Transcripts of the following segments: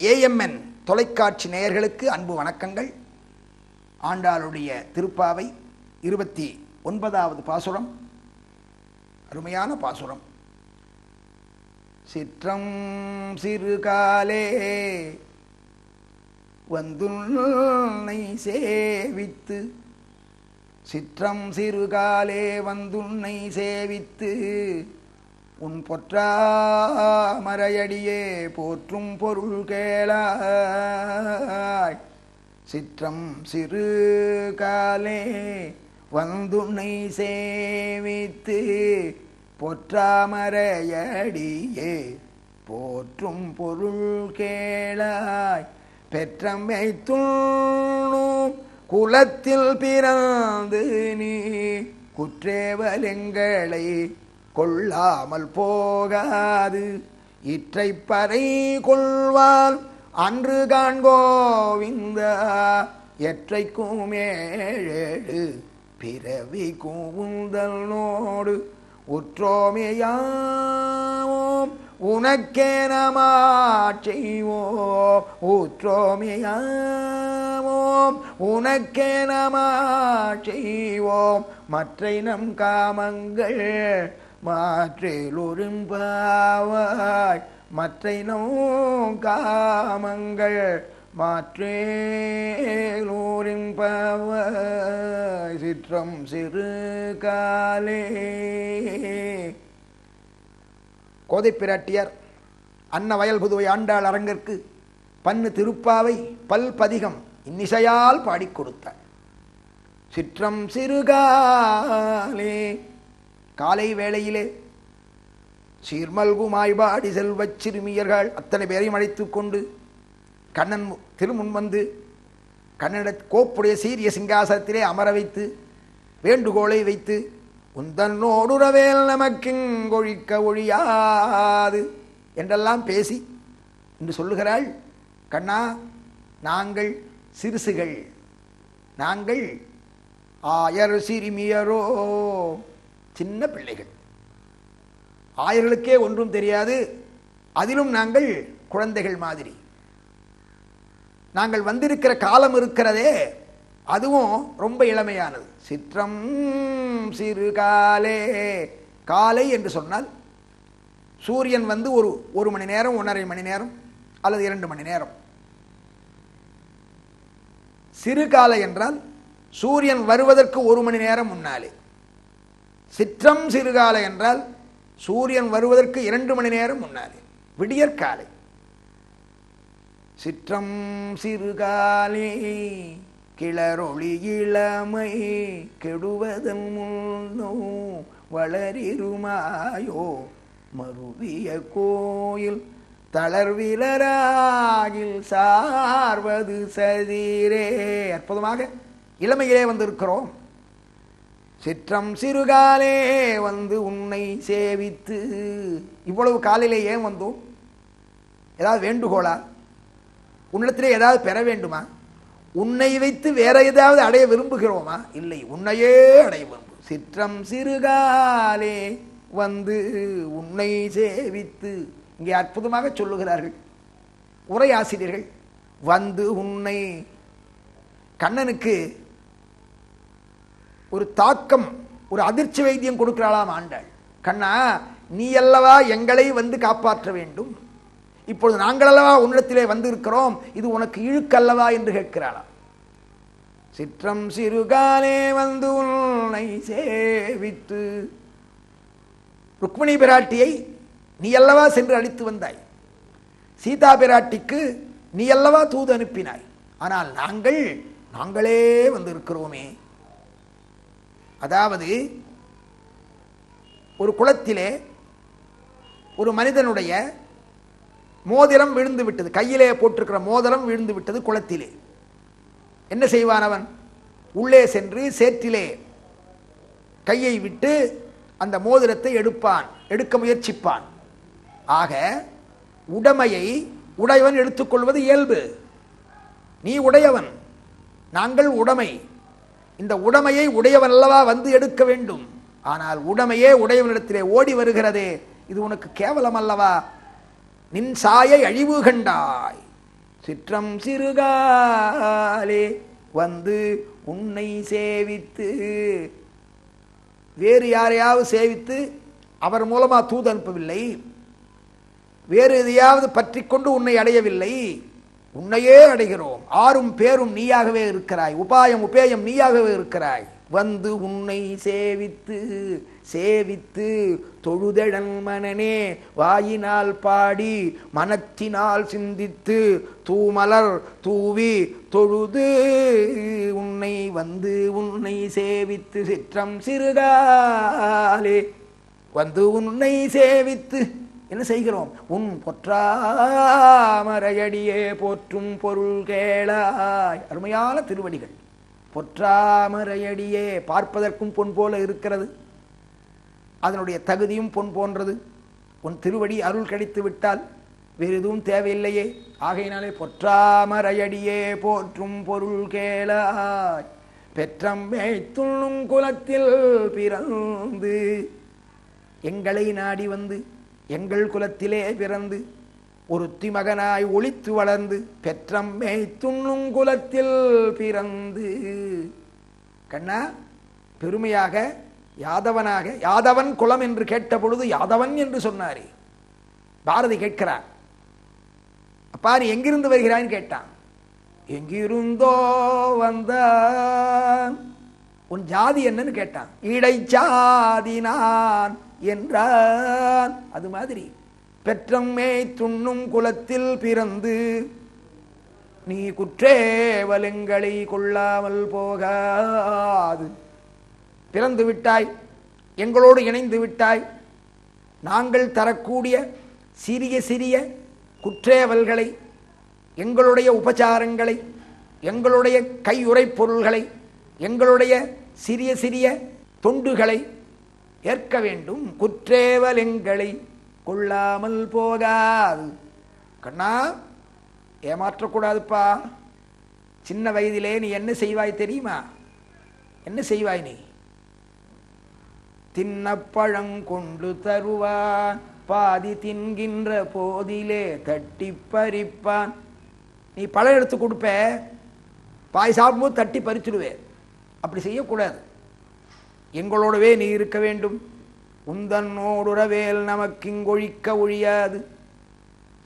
AMN தொலைக்காட்சி நேயர்களுக்கு அன்பு வணக்கங்கள். ஆண்டாளுடைய திருப்பாவை இருபத்தி ஒன்பதாவது பாசுரம். அருமையான பாசுரம். சிற்றம் சிறுகாலே வந்துன்னை சேவித்து சிற்றம் சிறுகாலே வந்துன்னை சேவித்து உன் பொற்றாமரையடியே போற்றும் பொருள் கேளாய். சிற்றம் சிறு காலே வந்துனை சேவித்து பொற்றாமரையடியே போற்றும் பொருள் கேளாய். பெற்றமை துண்ணும் குலத்தில் பிறந்து நீ குற்றேவலெங்களை கொள்ளாமல் போகாது. இற்றை பறை கொள்வால் அன்று காண்கோவிந்த எற்றைக்கும் ஏழு பிறவி கூந்தலோடு உற்றோமையாவோம். உனக்கே நமாட்செய்வோம் ஊற்றோமையாவோம் உனக்கே நமாட்செய்வோம் மற்றை நம் காமங்கள் மாற்றேலொரும்பாவாய் மற்றை நம் காமங்கள். மாற்றேலோரிம்பாவாய் சிற்றம் சிறு காலே. கோதை பிராட்டியார் அன்ன வயல் புதுவை ஆண்டாள் அரங்கிற்கு பன்னு திருப்பாவை பல் பதிகம் இன்னிசையால் பாடிக் கொடுத்தார். சிற்றம் சிறுகாலே காலை வேளையிலே சீர்மல்குமாய்பாடி செல்வச் சிறுமியர்கள் அத்தனை பேரையும் அழைத்து கொண்டு கண்ணன் திருமுன் வந்து கண்ணனிட கோப்புடைய சீரிய சிங்காசனத்திலே அமர வைத்து வேண்டுகோளை வைத்து உந்தன்னோடுறவேல் நமக்கிங்கொழிக்க ஒழியாது என்றெல்லாம் பேசி என்று சொல்லுகிறாள் கண்ணா நாங்கள் சிறுசுகள். நாங்கள் ஆயர் சிறுமியரோ சின்ன பிள்ளைகள். ஆயர்களுக்கே ஒன்றும் தெரியாது. அதிலும் நாங்கள் குழந்தைகள் மாதிரி. நாங்கள் வந்திருக்கிற காலம் இருக்கிறதே அதுவும் ரொம்ப இளமையானது. சிற்றம் சிறு காலே காலை என்று சொன்னால் சூரியன் வந்து ஒரு ஒரு மணி நேரம் ஒன்றரை மணி நேரம் அல்லது இரண்டு மணி நேரம். சிறு காலை என்றால் சூரியன் வருவதற்கு ஒரு மணி நேரம் முன்னாலே. சிற்றம் சிறுகாலை என்றால் சூரியன் வருவதற்கு இரண்டு மணி நேரம் முன்னாலே விடியற்காலை சிற்றம் சிறுகாலே கிளரொளி இளமை கெடுவதன் முன்னோ வளரிருமாயோ மருவிய கோயில் தளர்விலராகில் சார்வது சதிரே. அற்புதமாக இளமையிலே வந்திருக்கிறோம். சிற்றம் சிறுகாலே வந்து உன்னை சேவித்து. இவ்வளவு காலையிலே ஏன் வந்தோம்? ஏதாவது வேண்டுகோளா? உன்னிடத்திலே ஏதாவது பெற வேண்டுமா? உன்னை வைத்து வேற ஏதாவது அடைய விரும்புகிறோமா? இல்லை உன்னையே அடைய விரும்பு சிற்றம் சிறுகாலே வந்து உன்னை சேவித்து. இங்கே அற்புதமாக சொல்லுகிறார்கள் உரையாசிரியர்கள். வந்து உன்னை கண்ணனுக்கு ஒரு தாக்கம் ஒரு அதிர்ச்சி வைத்தியம் கொடுக்கிறாளாம் ஆண்டாள். கண்ணா நீ அல்லவா எங்களை வந்து காப்பாற்ற வேண்டும்? இப்பொழுது நாங்களல்லவா உன்னிடத்திலே வந்திருக்கிறோம்? இது உனக்கு இழுக்கல்லவா என்று கேட்கிறாளாம். சிற்றம் சிறுகாலே வந்து உன்னை சேவித்து ருக்மிணி பிராட்டியை நீ அல்லவா சென்று அழித்து வந்தாய்? சீதா பிராட்டிக்கு நீ அல்லவா தூது அனுப்பினாய்? ஆனால் நாங்கள் நாங்களே வந்திருக்கிறோமே. அதாவது ஒரு குளத்திலே ஒரு மனிதனுடைய மோதிரம் விழுந்து விட்டது. கையிலே போட்டிருக்கிற மோதிரம் விழுந்து விட்டது குளத்திலே. என்ன செய்வான் அவன்? உள்ளே சென்று சேற்றிலே கையை விட்டு அந்த மோதிரத்தை எடுப்பான் எடுக்க முயற்சிப்பான். ஆக உடைமையை உடையவன் எடுத்துக்கொள்வது இயல்பு. நீ உடையவன் நாங்கள் உடைமை. இந்த உடமையை உடையவன் அல்லவா வந்து எடுக்க வேண்டும்? ஆனால் உடமையே உடையவனிடத்திலே ஓடி வருகிறதே இது உனக்கு கேவலம் அல்லவா? நின் சாயை அழிவு கண்டாய். சிற்றம் சிறுகாலே வந்து உன்னை சேவித்து வேறு யாரையாவது சேவித்து அவர் மூலமா தூது அனுப்பவில்லை. வேறு எதையாவது பற்றி கொண்டு உன்னை அடையவில்லை. உன்னையே அடைகிறோம். ஆறும் பேரும் நீயாகவே இருக்கிறாய். உபாயம் உபேயம் நீயாகவே இருக்கிறாய். வந்து உன்னை சேவித்து சேவித்து தொழுதழல் மனனே வாயினால் பாடி மனத்தினால் சிந்தித்து தூமலர் தூவி தொழுது உன்னை வந்து உன்னை சேவித்து சிற்றம் சிறுகாலே வந்து உன்னை சேவித்து என்ன செய்கிறோம்? உன் பொற்றாமரையடியே போற்றும் பொருள் கேளாய். அருமையான திருவடிகள். பொற்றாமரையடியே பார்ப்பதற்கும் பொன் போல இருக்கிறது. அதனுடைய தகுதியும் பொன் போன்றது. உன் திருவடி அருள் கிடைத்து விட்டால் வேறு எதுவும் தேவையில்லையே. ஆகையினாலே பொற்றாமரையடியே போற்றும் பொருள் கேளாய். பெற்றம்மை துள்ளும் குலத்தில் பிறந்து எங்களை நாடி வந்து எங்கள் குலத்திலே பிறந்து ஒருத்தி மகனாய் ஒளித்து வளர்ந்து பெற்றம்மை துண்ணும் குலத்தில் பிறந்து. கண்ணா பெருமையாக யாதவனாக யாதவன் குலம் என்று கேட்ட பொழுது யாதவன் என்று சொன்னாரே. பாரதி கேட்கிறார். அப்பா நீ எங்கிருந்து வருகிறான்னு கேட்டான். எங்கிருந்தோ வந்தான். உன் ஜாதி என்னன்னு கேட்டான். இடைச்சாதி நான். என்றான். அது மாதிரி. பெற்றம்மே துண்ணும் குலத்தில் பிறந்து நீ குற்றேவலுங்களை கொள்ளாமல் போகாது. பிறந்து விட்டாய் எங்களோடு இணைந்து விட்டாய். நாங்கள் தரக்கூடிய சிறிய சிறிய குற்றேவல்களை எங்களுடைய உபச்சாரங்களை எங்களுடைய கையுறை பொருள்களை எங்களுடைய சிறிய சிறிய தொண்டுகளை ஏற்க வேண்டும். குற்றேவலிங்களை கொள்ளாமல் போகாது. கண்ணா ஏமாற்றக்கூடாதுப்பா. சின்ன வயதிலே நீ என்ன செய்வாய் தெரியுமா? என்ன செய்வாய் நீ? தின்னப்பழம் கொண்டு தருவான். பாதி தின்கின்ற போதிலே தட்டி பறிப்பான். நீ பழம் எடுத்து கொடுப்ப. பாய் சாப்பிடும்போது தட்டி பறிச்சுடுவேன் அப்படி செய்யக்கூடாது. எங்களோடவே நீ இருக்க வேண்டும். உந்தன்னோடுறவேல் நமக்கிங்கொழிக்க ஒழியாது.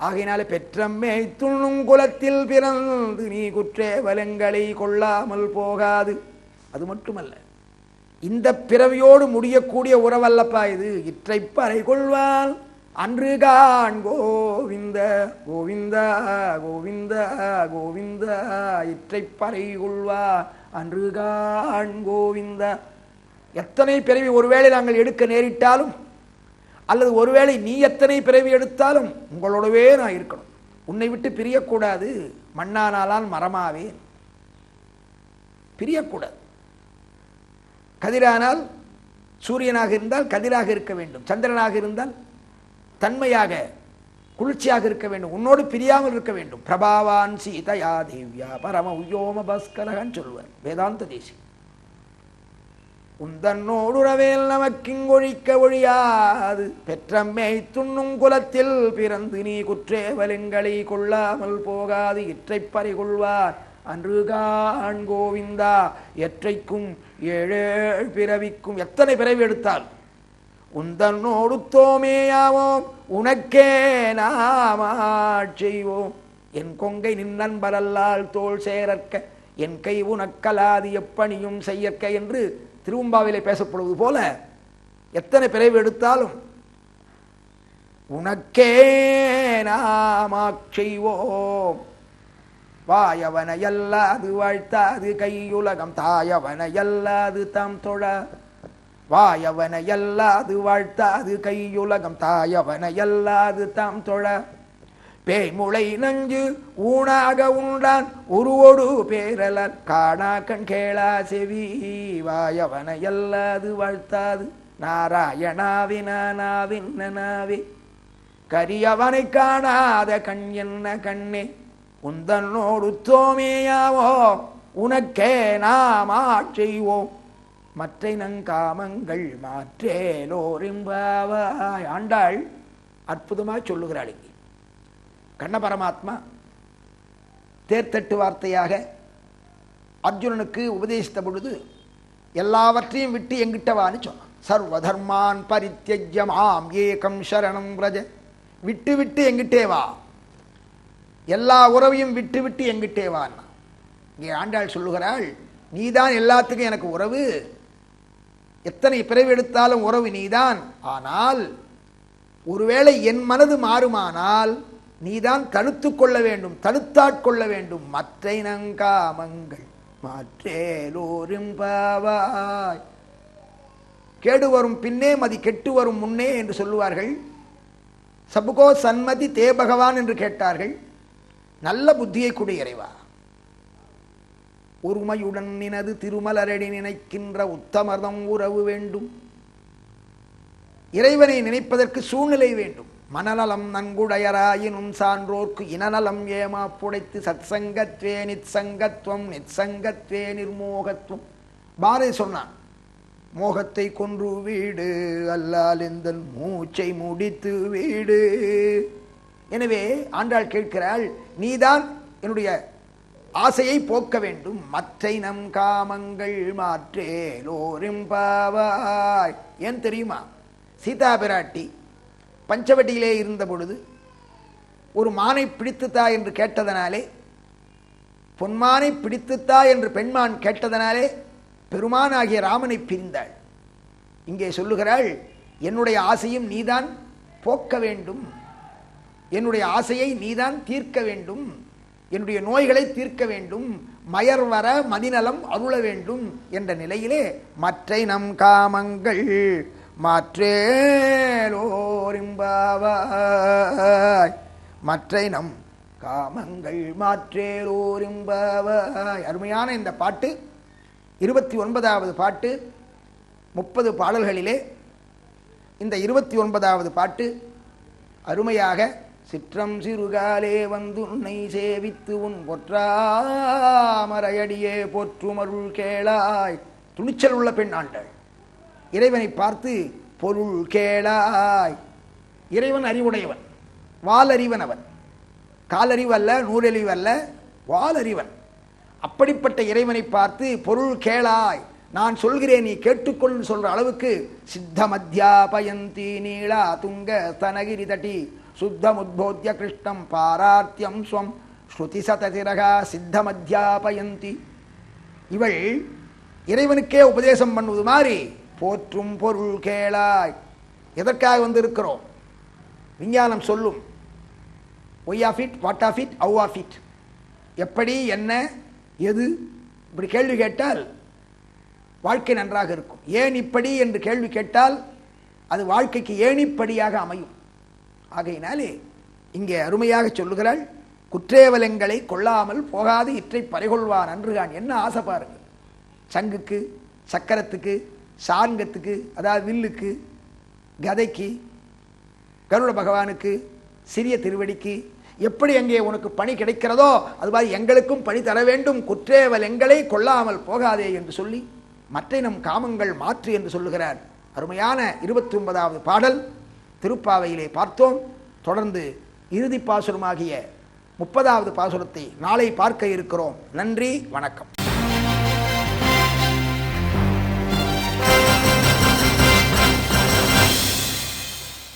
ஆகையினால பெற்றம்மே துண்ணும் குலத்தில் பிறந்து நீ குற்றேவலங்களை கொள்ளாமல் போகாது. அது மட்டுமல்ல இந்த பிறவியோடு முடியக்கூடிய உறவல்லப்பா இது. இற்றைப்பறை பறை கொள்வான் அன்று கான் கோவிந்த கோவிந்தா கோவிந்தா கோவிந்தா. இற்றைப்பறை கொள்வா அன்று கான் கோவிந்தா. எத்தனை பிறவி ஒருவேளை நாங்கள் எடுக்க நேரிட்டாலும் அல்லது ஒருவேளை நீ எத்தனை பிறவி எடுத்தாலும் உங்களோடவே நான் இருக்கணும். உன்னை விட்டு பிரியக்கூடாது மண்ணானாலால் மரமாவேன். பிரியக்கூடாது. கதிரானால் சூரியனாக இருந்தால் கதிராக இருக்க வேண்டும். சந்திரனாக இருந்தால் தன்மையாக குளிர்ச்சியாக இருக்க வேண்டும். உன்னோடு பிரியாமல் இருக்க வேண்டும். பிரபாவான் சீதயா தேவ்யா பரம உயோம பாஸ்கரகன் சொல்லுவார் வேதாந்த தேசி. உந்தன்னோடுறவேல் நமக்கிங்கொழிக்க ஒழியாது. பெற்றம்மை துண்ணும் குலத்தில் பிறந்து நீ குற்றேவலங்களை கொள்ளாமல் போகாது இற்றைப் பறிகொள்வார். அன்று கான் கோவிந்தா எற்றைக்கும் ஏழேழ் பிறவிக்கும் எத்தனை பிறவி எடுத்தால்? உந்தன்னோடு தோமேயாவோம் உனக்கே நாமாட்சிவோம் என் கொங்கை நின்னன்பரல்லால் தோல் சேரற்க என் கை உனக்கலாது எப்பணியும் செய்யற்க என்று திருவம்பாவிலே பேசப்படுவது போல எத்தனை பிறவு எடுத்தாலும் உனக்கே நாமாக் செய்வோம். வாயவனையல்லாது வாழ்த்தாது கையுலகம் தாயவனையல்லாது தாம் தொழ. வாயவனையல்லாது வாழ்த்தாது கையுலகம் தாயவனையல்லாது தாம் தொழ. பேய்முளை நஞ்சு ஊனாக உண்டான் உருவோடு பேரலர். காணா கண் கேளா செவி வாயவனை எல்லாது வாழ்த்தாது. நாராயணாவினாவின்னாவே கரியவனை காணாத கண் என்ன கண்ணே? உந்தன்னோடு தோமேயாவோ? உனக்கே நாம் ஆட்சிவோம் மற்ற நங்காமங்கள் மாற்றேலோரிம்பாவாய் ஆண்டாள் அற்புதமாக சொல்லுகிறாள் இங்கே. கண்ண பரமாத்மா தேர்த்தட்டு வார்த்தையாக அர்ஜுனனுக்கு உபதேசித்த பொழுது எல்லாவற்றையும் விட்டு எங்கிட்டவான்னு சொன்னான். சர்வதர்மான் ஆம் ஏகம் சரணம் பிரஜ. விட்டு விட்டு எங்கிட்டே வா. எல்லா உறவையும் விட்டு விட்டு எங்கிட்டே வான்னா இங்கே ஆண்டாள் சொல்லுகிறாள் நீதான் எல்லாத்துக்கும் எனக்கு உறவு. எத்தனை பிறவி எடுத்தாலும் உறவு நீதான். ஆனால் ஒருவேளை என் மனது மாறுமானால் நீதான் தடுத்து கொள்ள வேண்டும் தடுத்தாட்கொள்ள வேண்டும். மற்ற நங்காமங்கள் மாற்றேலோரும் பாவாய். கேடு வரும் பின்னே மதி கெட்டு வரும் முன்னே என்று சொல்லுவார்கள். சபுகோ சன்மதி தே பகவான் என்று கேட்டார்கள். நல்ல புத்தியை கொடு இறைவா. ஒருமையுடன் நினது திருமலரடி நினைக்கின்ற உத்தமர்தம் உறவு வேண்டும். இறைவனை நினைப்பதற்கு சூழ்நிலை வேண்டும். மனநலம் நன்குடையராயினும் சான்றோர்க்கு இனநலம் ஏமா புடைத்து சத்சங்கத்வே நித்சங்கத்வம் நித்சங்கத்வே நிர்மோகத்துவம் பாரதி சொன்னான் மோகத்தை கொன்று வீடு அல்லால் இந்த மூச்சை முடித்து வீடு. எனவே ஆண்டாள் கேட்கிறாள் நீதான் என்னுடைய ஆசையை போக்க வேண்டும். மற்றை நம் காமங்கள் மாற்றேலோரும் பாவாய். ஏன் தெரியுமா? சீதா பிராட்டி பஞ்சவட்டியிலே இருந்த பொழுது ஒரு மானை பிடித்துத்தா என்று கேட்டதனாலே பொன்மானை பிடித்துத்தா என்று பெண்மான் கேட்டதனாலே பெருமான் ஆகிய ராமனை பிரிந்தாள். இங்கே சொல்லுகிறாள் என்னுடைய ஆசையும் நீதான் போக்க வேண்டும். என்னுடைய ஆசையை நீதான் தீர்க்க வேண்டும். என்னுடைய நோய்களை தீர்க்க வேண்டும். மயர் வர மதிநலம் அருள வேண்டும். என்ற நிலையிலே மற்றை நம் காமங்கள் மாற்றேலோரிம்பாவாய். மற்றை நம் காமங்கள் மாற்றேலோரிம்பாவாய். அருமையான இந்த பாட்டு. இருபத்தி ஒன்பதாவது பாட்டு. முப்பது பாடல்களிலே இந்த இருபத்தி ஒன்பதாவது பாட்டு அருமையாக சிற்றம் சிறுகாலே வந்து உன்னை சேவித்து உன் பொற்றாமரையடியே போற்றுமருள் கேளாய். துணிச்சல் உள்ள பெண் ஆண்டாள் இறைவனை பார்த்து பொருள் கேளாய். இறைவன் அறிவுடையவன் வாலறிவன் அவன் காலறிவு அல்ல நூறறிவு அல்ல வாலறிவன். அப்படிப்பட்ட இறைவனை பார்த்து பொருள் கேளாய். நான் சொல்கிறேன் நீ கேட்டுக்கொள் சொல்ற அளவுக்கு சித்த மத்தியாபயந்தி நீளா துங்க தனகிரி தட்டி சுத்தமுத்போத்திய கிருஷ்ணம் பாரார்த்தியம் ஸ்வம் ஸ்ருதி சததிரகா சித்த மத்தியாபயந்தி இவள் இறைவனுக்கே உபதேசம் பண்ணுவது மாதிரி போற்றும் பொருள் கேளாய். எதற்காக வந்திருக்கிறோம்? விஞ்ஞானம் சொல்லும். Why of it what of it how of it எப்படி என்ன எது? இப்படி கேள்வி கேட்டால் வாழ்க்கை நன்றாக இருக்கும். ஏன் இப்படி என்று கேள்வி கேட்டால் அது வாழ்க்கைக்கு ஏணிப்படியாக அமையும். ஆகையினாலே இங்கே அருமையாக சொல்லுகிறாள் குற்றேவலங்களை கொள்ளாமல் போகாது இற்றை பறிகொள்வான் அன்றுகான் என்ன ஆசை பாருங்கள்? சங்குக்கு சக்கரத்துக்கு சாங்கத்துக்கு அதாவது வில்லுக்கு கதைக்கு கருட பகவானுக்கு சிறிய திருவடிக்கு எப்படி அங்கே உனக்கு பணி கிடைக்கிறதோ அது மாதிரி எங்களுக்கும் பணி தர வேண்டும். குற்றேவல் எங்களை கொள்ளாமல் போகாதே என்று சொல்லி மற்ற நம் காமங்கள் மாற்று என்று சொல்லுகிறார். அருமையான இருபத்தி ஒன்பதாவது பாடல். திருப்பாவையிலே பார்த்தோம். தொடர்ந்து இறுதி பாசுரமாகிய முப்பதாவது பாசுரத்தை நாளை பார்க்க இருக்கிறோம். நன்றி வணக்கம்.